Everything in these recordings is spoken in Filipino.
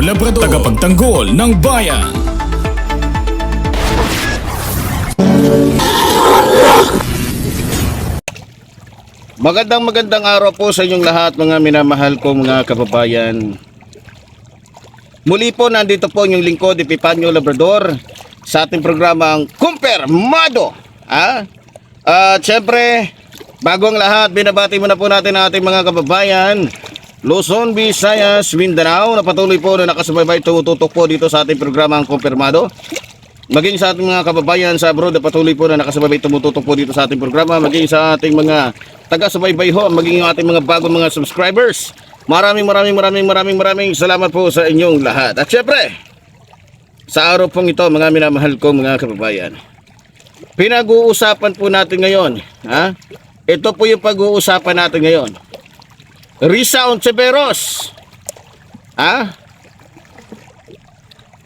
Labrador Tagapagtanggol ng bayan Magandang magandang araw po sa inyong lahat mga minamahal kong mga kababayan. Muli po nandito po yung lingkod Epipanyo Labrador sa ating programang Kumpirmado. Ah? At syempre, bago ang lahat, binabati muna po natin ang ating mga kababayan Luzon, Visayas, Mindanao na patuloy po na nakasubaybay tumututok po dito sa ating programang Kumpirmado. Maging sa ating mga kababayan sa abroad na patuloy po na nakasabay tumututok po dito sa ating programa. Maging sa ating mga taga-subaybay ho, maging yung ating mga bagong mga subscribers. Maraming maraming maraming maraming maraming salamat po sa inyong lahat. At syempre, sa araw pong ito mga minamahal ko mga kababayan. Pinag-uusapan po natin ngayon. Ha? Ito po yung pag-uusapan natin ngayon. Risa Ontiveros. Ha?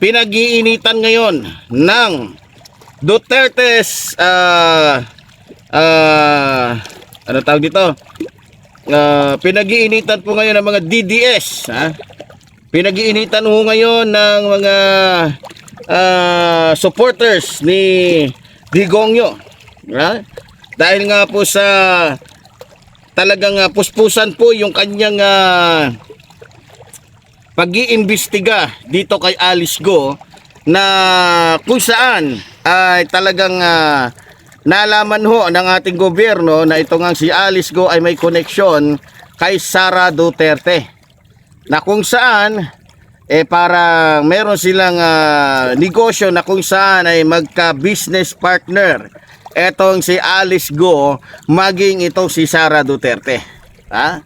pinag-iinitan ngayon ng Duterte's ah ah ano tawag dito? Ah, pinag-iinitan po ngayon ng mga DDS, ha? Pinag-iinitan ho ngayon ng mga ah, supporters ni Digongyo, ha? Dahil nga po sa talagang ah, puspusan po yung kanyang ah, pag-iimbestiga dito kay Alice Go na kung saan ay talagang ah, nalaman ho ng ating gobyerno na ito nga si Alice Go ay may koneksyon kay Sara Duterte. Na kung saan eh para meron silang ah, negosyo na kung saan ay magka-business partner etong si Alice Go maging itong si Sara Duterte ha?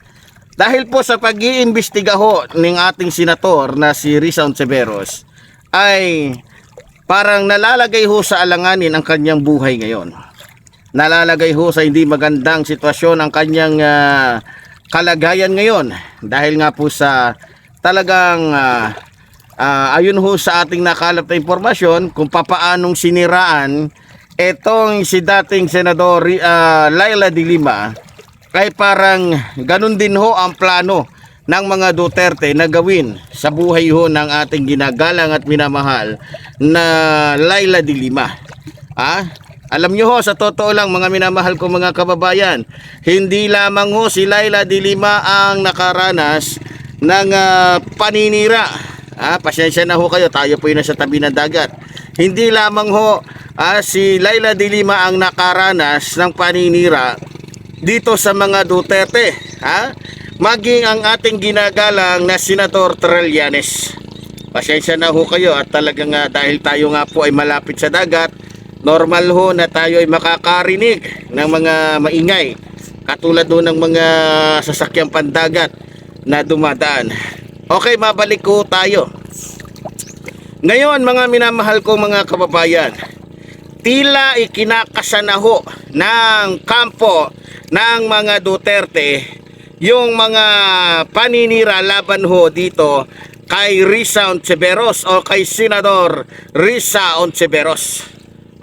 Dahil po sa pag-iimbestiga ho ng ating senator na si Risa Ontiveros ay parang nalalagay ho sa alanganin ang kanyang buhay ngayon. Nalalagay ho sa hindi magandang sitwasyon ang kanyang ah, kalagayan ngayon dahil nga po sa talagang ah, ah, ayun ho sa ating nakalap na impormasyon kung papaanong siniraan etong si dating senador ah, Laila de Lima kay parang ganun din ho ang plano ng mga Duterte na gawin sa buhay ho ng ating ginagalang at minamahal na Laila de Lima. Ah? Alam nyo ho, sa totoo lang mga minamahal ko mga kababayan, hindi lamang ho si Laila de Lima ang nakaranas ng ah, paninira. Ah, pasensya na ho kayo, tayo po yun nasa tabi ng dagat. Hindi lamang ho ah, si Laila de Lima ang nakaranas ng paninira dito sa mga Duterte, ha? Maging ang ating ginagalang na Senator Trillanes. Pasensya na ho kayo at talagang nga dahil tayo nga po ay malapit sa dagat, normal ho na tayo ay makakarinig ng mga maingay katulad ho ng mga sasakyang pandagat na dumadaan. Okay, mabalik ko tayo. Ngayon mga minamahal ko mga kababayan, tila ikinakasanaho ng kampo ng mga Duterte yung mga paninira laban ho dito kay Risa Ontiveros o kay Senador Risa Ontiveros.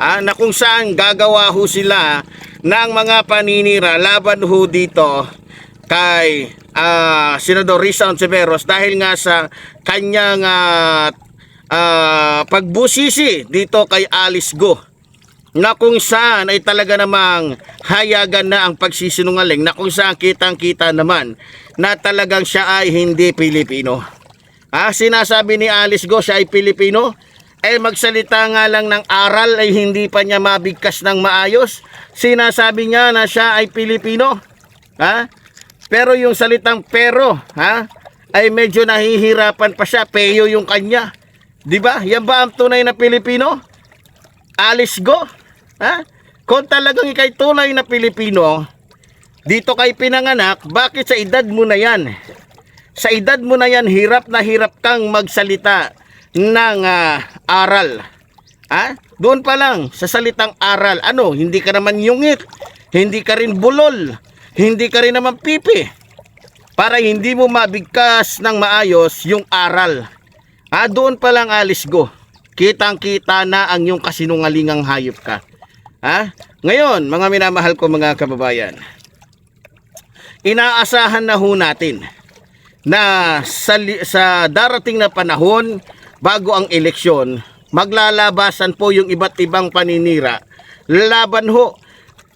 Ah, na kung saan gagawa ho sila ng mga paninira laban ho dito kay ah, Senador Risa Ontiveros dahil nga sa kanyang ah, ah, pagbusisi dito kay Alice Go na kung saan ay talaga namang hayagan na ang pagsisinungaling na kung saan kitang kita naman na talagang siya ay hindi Pilipino. Ah, sinasabi ni Alice Go siya ay Pilipino eh magsalita nga lang ng aral ay hindi pa niya mabigkas ng maayos. Sinasabi niya na siya ay Pilipino. Ha? Pero yung salitang pero, ha? Ay medyo nahihirapan pa siya. Peyo yung kanya. 'Di ba? Yan ba ang tunay na Pilipino? Alis go. Ha? Kung talagang ikay tunay na Pilipino, dito kay pinanganak, bakit sa edad mo na yan? Sa edad mo na yan, hirap na hirap kang magsalita ng ah, aral. Ha? Doon pa lang, sa salitang aral, ano, hindi ka naman yungit, hindi ka rin bulol, hindi ka rin naman pipi. Para hindi mo mabigkas ng maayos yung aral. Ha? Doon pa lang alis go. Kitang kita na ang yung kasinungalingang hayop ka. Ha? Ngayon, mga minamahal ko mga kababayan, inaasahan na ho natin na sa, sa darating na panahon bago ang eleksyon, maglalabasan po yung iba't ibang paninira. Laban ho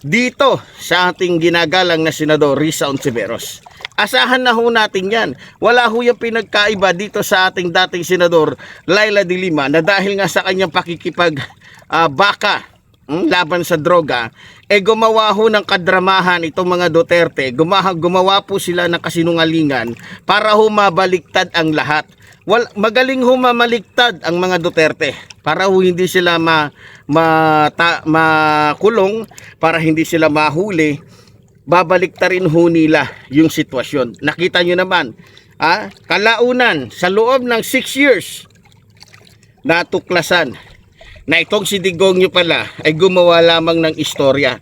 dito sa ating ginagalang na Senador Risa Ontiveros. Asahan na ho natin yan. Wala ho yung pinagkaiba dito sa ating dating Senador Laila de Lima na dahil nga sa kanyang pakikipag ah, baka mm, laban sa droga, eh gumawa ho ng kadramahan itong mga Duterte. Gumaha, gumawa po sila ng kasinungalingan para ho mabaliktad ang lahat. Wal, magaling ho mamaliktad ang mga Duterte para ho hindi sila ma, mata, makulong, para hindi sila mahuli. Babaliktarin ho nila yung sitwasyon. Nakita nyo naman, ah, kalaunan sa loob ng 6 years, natuklasan na itong si Digong nyo pala ay gumawa lamang ng istorya.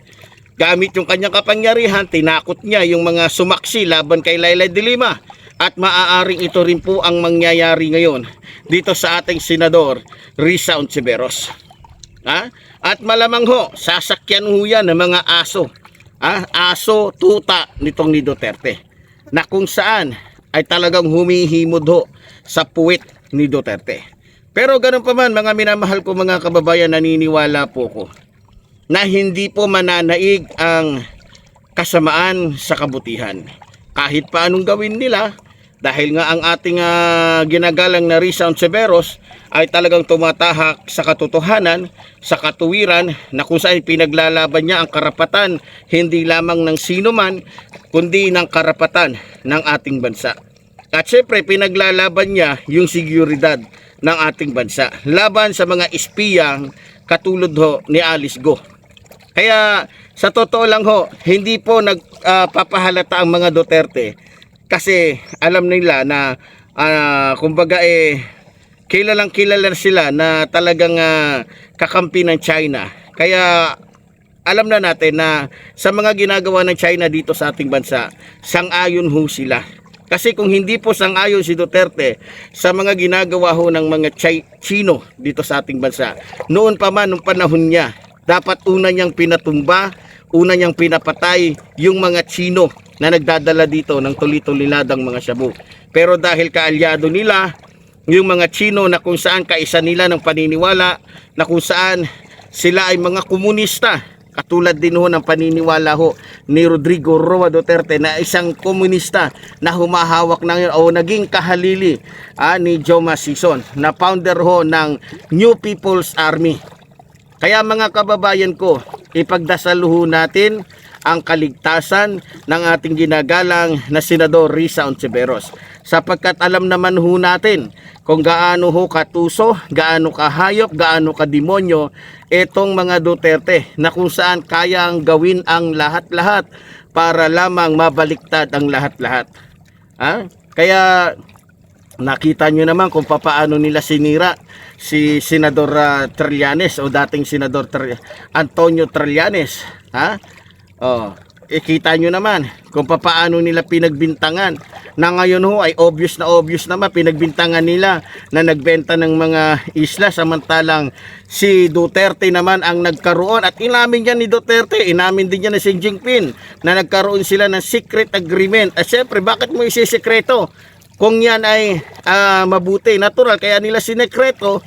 Gamit yung kanyang kapangyarihan, tinakot niya yung mga sumaksi laban kay Laila de Lima. At maaaring ito rin po ang mangyayari ngayon dito sa ating senador Risa Ontiveros. Ha? At malamang ho, sasakyan ho yan ng mga aso. Ha? Aso, tuta nitong ni Duterte. Na kung saan ay talagang humihimod ho sa puwit ni Duterte. Pero ganun pa man mga minamahal ko mga kababayan naniniwala po ko na hindi po mananaig ang kasamaan sa kabutihan. Kahit pa anong gawin nila, dahil nga ang ating ah, ginagalang na Risa Severos ay talagang tumatahak sa katotohanan, sa katuwiran na kung saan pinaglalaban niya ang karapatan hindi lamang ng sino man, kundi ng karapatan ng ating bansa. At syempre, pinaglalaban niya yung seguridad ng ating bansa. Laban sa mga espiyang katulad ho ni Alice Go. Kaya sa totoo lang ho, hindi po nagpapahalata ang mga Duterte kasi alam nila na ah, kumbaga eh kilalang kilala sila na talagang ah, kakampi ng China. Kaya alam na natin na sa mga ginagawa ng China dito sa ating bansa, sang-ayon ho sila. Kasi kung hindi po sang-ayon si Duterte sa mga ginagawa ho ng mga Chi- Chino dito sa ating bansa, noon pa man, nung panahon niya, dapat una niyang pinatumba, una niyang pinapatay yung mga Chino na nagdadala dito ng tuli-tulinadang mga shabu. Pero dahil kaalyado nila, yung mga Chino na kung saan kaisa nila ng paniniwala, na kung saan sila ay mga komunista, katulad din ho ng paniniwala ho ni Rodrigo Roa Duterte na isang komunista na humahawak ng o naging kahalili ah, ni Joma Sison na founder ho ng New People's Army. Kaya mga kababayan ko, ipagdasal ho natin ang kaligtasan ng ating ginagalang na Senador Risa Ontiveros. Sapagkat alam naman ho natin kung gaano ho katuso, gaano kahayop, gaano kademonyo itong mga Duterte na kung saan kayang gawin ang lahat-lahat para lamang mabaliktad ang lahat-lahat. Ha? Kaya nakita nyo naman kung papaano nila sinira si Senador ah, Trillanes o dating Senador Tri- Antonio Trillanes. Ha? Oh, ikita nyo naman kung papaano nila pinagbintangan. Na ngayon ho ay obvious na obvious naman pinagbintangan nila na nagbenta ng mga isla. Samantalang si Duterte naman ang nagkaroon. At inamin yan ni Duterte inamin din yan ni Xi Jinping na nagkaroon sila ng secret agreement. At syempre bakit mo isisekreto kung yan ay ah, mabuti? Natural kaya nila sinekreto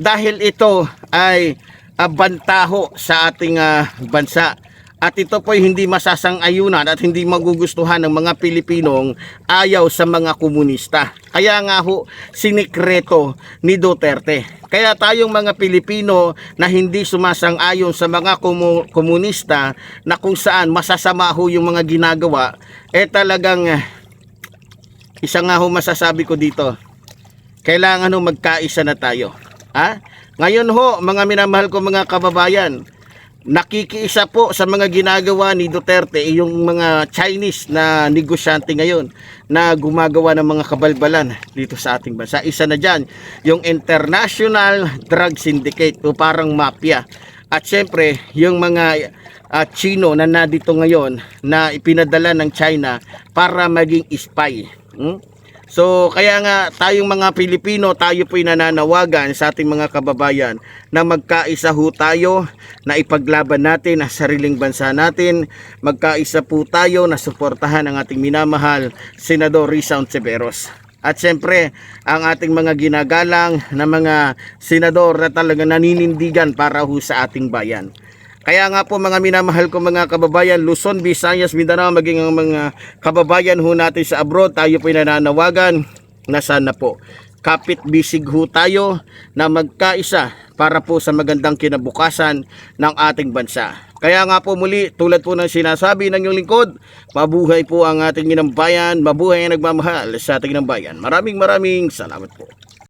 dahil ito ay ah, bantaho sa ating ah, bansa at ito po hindi masasang-ayunan at hindi magugustuhan ng mga Pilipinong ayaw sa mga komunista. Kaya nga ho, sinikreto ni Duterte. Kaya tayong mga Pilipino na hindi sumasang-ayon sa mga komu- komunista na kung saan masasama ho yung mga ginagawa, eh talagang eh, isa nga ho masasabi ko dito, kailangan ho magkaisa na tayo. Ha? Ngayon ho, mga minamahal ko mga kababayan, nakikiisa po sa mga ginagawa ni Duterte yung mga Chinese na negosyante ngayon na gumagawa ng mga kabalbalan dito sa ating bansa. Isa na dyan, yung International Drug Syndicate o parang mafia. At syempre, yung mga ah, Chino na nandito ngayon na ipinadala ng China para maging spy. Hmm? So kaya nga tayong mga Pilipino, tayo po'y nananawagan sa ating mga kababayan na magkaisa ho tayo na ipaglaban natin ang sariling bansa natin. Magkaisa po tayo na suportahan ang ating minamahal Senador Risa Ontiveros. At siyempre, ang ating mga ginagalang na mga senador na talaga naninindigan para ho sa ating bayan. Kaya nga po mga minamahal ko mga kababayan, Luzon, Visayas, Mindanao, maging ang mga kababayan ho natin sa abroad, tayo po nananawagan na sana po kapit bisig ho tayo na magkaisa para po sa magandang kinabukasan ng ating bansa. Kaya nga po muli, tulad po ng sinasabi ng iyong lingkod, mabuhay po ang ating inang bayan, mabuhay ang nagmamahal sa ating inang bayan. Maraming maraming salamat po.